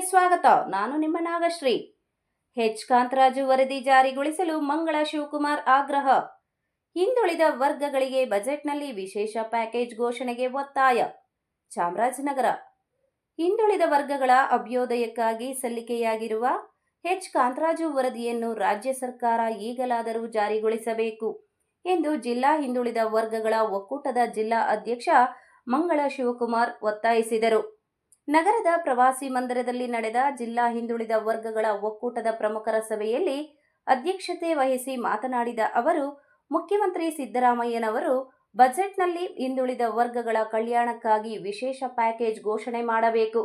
ಸ್ವಾಗತ. ನಾನು ನಿಮ್ಮ ನಾಗಶ್ರೀ. ಹೆಚ್ ಕಾಂತರಾಜು ವರದಿ ಜಾರಿಗೊಳಿಸಲು ಮಂಗಳ ಶಿವಕುಮಾರ್ ಆಗ್ರಹ. ಹಿಂದುಳಿದ ವರ್ಗಗಳಿಗೆ ಬಜೆಟ್ನಲ್ಲಿ ವಿಶೇಷ ಪ್ಯಾಕೇಜ್ ಘೋಷಣೆಗೆ ಒತ್ತಾಯ. ಚಾಮರಾಜನಗರ. ಹಿಂದುಳಿದ ವರ್ಗಗಳ ಅಭ್ಯೋದಯಕ್ಕಾಗಿ ಸಲ್ಲಿಕೆಯಾಗಿರುವ ಹೆಚ್ ಕಾಂತರಾಜು ವರದಿಯನ್ನು ರಾಜ್ಯ ಸರ್ಕಾರ ಈಗಲಾದರೂ ಜಾರಿಗೊಳಿಸಬೇಕು ಎಂದು ಜಿಲ್ಲಾ ಹಿಂದುಳಿದ ವರ್ಗಗಳ ಒಕ್ಕೂಟದ ಜಿಲ್ಲಾ ಅಧ್ಯಕ್ಷ ಮಂಗಳ ಶಿವಕುಮಾರ್ ಒತ್ತಾಯಿಸಿದರು. ನಗರದ ಪ್ರವಾಸಿ ಮಂದಿರದಲ್ಲಿ ನಡೆದ ಜಿಲ್ಲಾ ಹಿಂದುಳಿದ ವರ್ಗಗಳ ಒಕ್ಕೂಟದ ಪ್ರಮುಖರ ಸಭೆಯಲ್ಲಿ ಅಧ್ಯಕ್ಷತೆ ವಹಿಸಿ ಮಾತನಾಡಿದ ಅವರು, ಮುಖ್ಯಮಂತ್ರಿ ಸಿದ್ದರಾಮಯ್ಯನವರು ಬಜೆಟ್ನಲ್ಲಿ ಹಿಂದುಳಿದ ವರ್ಗಗಳ ಕಲ್ಯಾಣಕ್ಕಾಗಿ ವಿಶೇಷ ಪ್ಯಾಕೇಜ್ ಘೋಷಣೆ ಮಾಡಬೇಕು.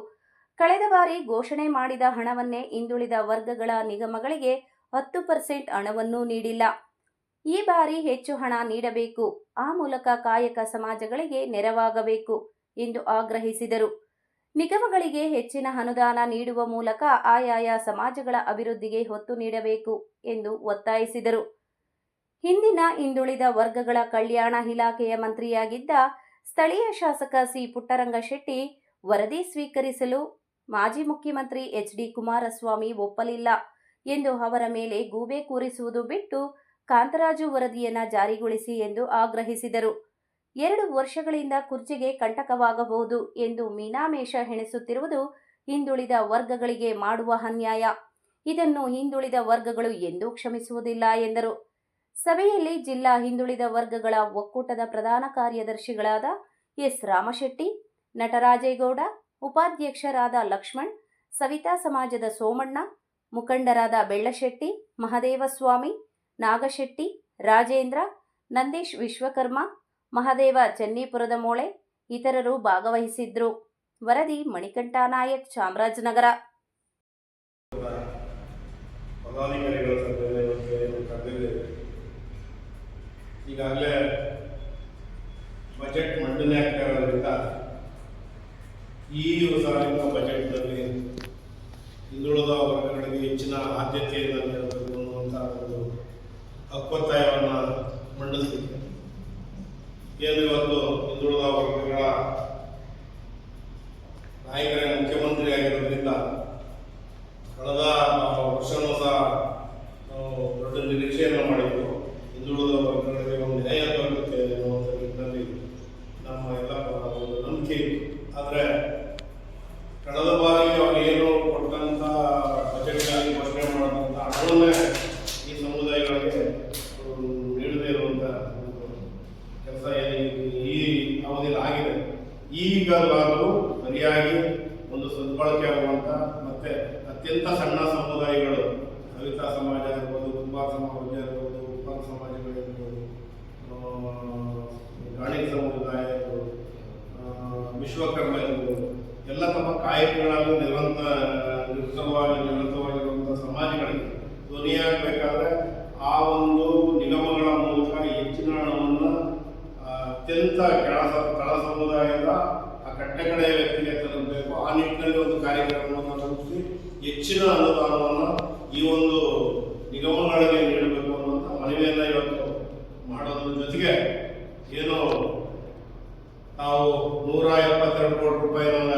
ಕಳೆದ ಬಾರಿ ಘೋಷಣೆ ಮಾಡಿದ ಹಣವನ್ನೇ ಹಿಂದುಳಿದ ವರ್ಗಗಳ ನಿಗಮಗಳಿಗೆ ಹತ್ತು ಪರ್ಸೆಂಟ್ ಹಣವನ್ನೂ ನೀಡಿಲ್ಲ. ಈ ಬಾರಿ ಹೆಚ್ಚು ಹಣ ನೀಡಬೇಕು. ಆ ಮೂಲಕ ಕಾಯಕ ಸಮಾಜಗಳಿಗೆ ನೆರವಾಗಬೇಕು ಎಂದು ಆಗ್ರಹಿಸಿದರು. ನಿಗಮಗಳಿಗೆ ಹೆಚ್ಚಿನ ಅನುದಾನ ನೀಡುವ ಮೂಲಕ ಆಯಾಯ ಸಮಾಜಗಳ ಅಭಿವೃದ್ಧಿಗೆ ಒತ್ತು ನೀಡಬೇಕು ಎಂದು ಒತ್ತಾಯಿಸಿದರು. ಹಿಂದಿನ ಹಿಂದುಳಿದ ವರ್ಗಗಳ ಕಲ್ಯಾಣ ಇಲಾಖೆಯ ಮಂತ್ರಿಯಾಗಿದ್ದ ಸ್ಥಳೀಯ ಶಾಸಕ ಸಿ ಪುಟ್ಟರಂಗಶೆಟ್ಟಿ ವರದಿ ಸ್ವೀಕರಿಸಲು ಮಾಜಿ ಮುಖ್ಯಮಂತ್ರಿ ಎಚ್ ಡಿ ಕುಮಾರಸ್ವಾಮಿ ಒಪ್ಪಲಿಲ್ಲ ಎಂದು ಅವರ ಮೇಲೆ ಗೂಬೆ ಕೂರಿಸುವುದು ಬಿಟ್ಟು ಕಾಂತರಾಜು ವರದಿಯನ್ನು ಜಾರಿಗೊಳಿಸಿ ಎಂದು ಆಗ್ರಹಿಸಿದರು. ಎರಡು ವರ್ಷಗಳಿಂದ ಕುರ್ಚಿಗೆ ಕಂಟಕವಾಗಬಹುದು ಎಂದು ಮೀನಾಮೇಷ ಹೆಣೆಸುತ್ತಿರುವುದು ಹಿಂದುಳಿದ ವರ್ಗಗಳಿಗೆ ಮಾಡುವ ಅನ್ಯಾಯ. ಇದನ್ನು ಹಿಂದುಳಿದ ವರ್ಗಗಳು ಎಂದೂ ಕ್ಷಮಿಸುವುದಿಲ್ಲ ಎಂದರು. ಸಭೆಯಲ್ಲಿ ಜಿಲ್ಲಾ ಹಿಂದುಳಿದ ವರ್ಗಗಳ ಒಕ್ಕೂಟದ ಪ್ರಧಾನ ಕಾರ್ಯದರ್ಶಿಗಳಾದ ಎಸ್. ರಾಮಶೆಟ್ಟಿ ನಟರಾಜೇಗೌಡ ಉಪಾಧ್ಯಕ್ಷರಾದ ಲಕ್ಷ್ಮಣ್, ಸವಿತಾ ಸಮಾಜದ ಸೋಮಣ್ಣ, ಮುಖಂಡರಾದ ಬೆಳ್ಳಶೆಟ್ಟಿ, ಮಹದೇವಸ್ವಾಮಿ, ನಾಗಶೆಟ್ಟಿ, ರಾಜೇಂದ್ರ, ನಂದೀಶ್ ವಿಶ್ವಕರ್ಮ ಮಹದೇವ ಚೆನ್ನೀಪುರದ ಮೋಳೆ ಇತರರು ಭಾಗವಹಿಸಿದ್ರು. ವರದಿ ಮಣಿಕಂಠ ನಾಯಕ್, ಚಾಮರಾಜನಗರ. ಈಗಾಗಲೇ ಬಜೆಟ್ ಮಂಡನೆ ಆಗ್ತಾ ಇರೋದ್ರಿಂದ ಈ ಸಾಲಿನ ಬಜೆಟ್ನಲ್ಲಿ ಹಿಂದುಳಿದ ವರ್ಗಗಳಿಗೆ ಹೆಚ್ಚಿನ ಆದ್ಯತೆಯನ್ನು ನೀಡಬೇಕು ಅನ್ನುವಂಥ ಒಂದು ಒತ್ತಾಯವನ್ನು ಏನು ಇವತ್ತು ಹಿಂದುಳಿದ ವರ್ಗಗಳ ನಾಯಕರೇ ಮುಖ್ಯಮಂತ್ರಿ ಆಗಿರೋದ್ರಿಂದ ಕಳೆದ ಸಹ ನಾವು ದೊಡ್ಡ ನಿರೀಕ್ಷೆಯನ್ನು ಮಾಡಿದ್ದು ಹಿಂದುಳಿದ ವರ್ಗಗಳಿಗೆ ಒಂದು ನ್ಯಾಯ ದೊರಕುತ್ತೆ ನಿಟ್ಟಿನಲ್ಲಿ ನಮ್ಮ ಎಲ್ಲ ಒಂದು ನಂಬಿಕೆ ಇತ್ತು. ಆದರೆ ಕಳೆದ ಬಾರಿ ಅವರು ಏನು ಕೊಟ್ಟಂಥ ಬಜೆಟ್ನಲ್ಲಿ ಘೋಷಣೆ ಮಾಡಿದಂಥ ಹಣವನ್ನೇ ಈ ಸಮುದಾಯಗಳಿಗೆ um, ನೀಡದೇ ಇರುವಂಥ ಒಂದು ಕೆಲಸ ಏನು ಈ ಅವಧಿಯಲ್ಲಿ ಆಗಿದೆ ಈಗಲಾದರೂ ಸರಿಯಾಗಿ ಒಂದು ಸದ್ಬಳಕೆ ಆಗುವಂಥ ಮತ್ತೆ ಅತ್ಯಂತ ಸಣ್ಣ ಸಮುದಾಯಗಳು ಸವಿತಾ ಸಮಾಜ ಇರ್ಬೋದು ಕುಂಬಾರ ಸಮಾಜ ಇರ್ಬೋದು ಉಪ್ಪಾರ ಸಮಾಜಗಳಿರ್ಬೋದು ಗಾಣಿ ಸಮುದಾಯ ಇರ್ಬೋದು ವಿಶ್ವಕರ್ಮ ಇರ್ಬೋದು ಎಲ್ಲ ತಮ್ಮ ಕಾಯಕಗಳಲ್ಲಿ ನಿರಂತರ, ನಿರಂತರವಾಗಿ ನಿರಂತರವಾಗಿರುವಂಥ ಸಮಾಜಗಳಿಗೆ ಧ್ವನಿಯಾಗಬೇಕಾದ್ರೆ ಆ ಒಂದು ನಿಗಮಗಳ ಮೂಲಕ ಹೆಚ್ಚಿನ ಹಣವನ್ನು ಆ, ಅತ್ಯಂತ ಕೆಳ ಸ- ತಳ ಸಮುದಾಯದ ಆ ಕಟ್ಟಕಡೆಯ ವ್ಯಕ್ತಿಗೆ ತರಬೇಕು ಆ ನಿಟ್ಟಿನಲ್ಲಿ ಒಂದು ಕಾರ್ಯಕ್ರಮವನ್ನು ರೂಪಿಸಿ ಹೆಚ್ಚಿನ ಅನುದಾನವನ್ನು ಈ ಒಂದು ನಿಗಮಗಳಿಗೆ ನೀಡಬೇಕು ಅನ್ನುವಂಥ ಮನವಿಯನ್ನು ಇವತ್ತು ಮಾಡೋದ್ರ ಜೊತೆಗೆ ಏನು ತಾವು ನೂರ ಎಪ್ಪತ್ತೆರಡು ಕೋಟಿ ರೂಪಾಯಿನ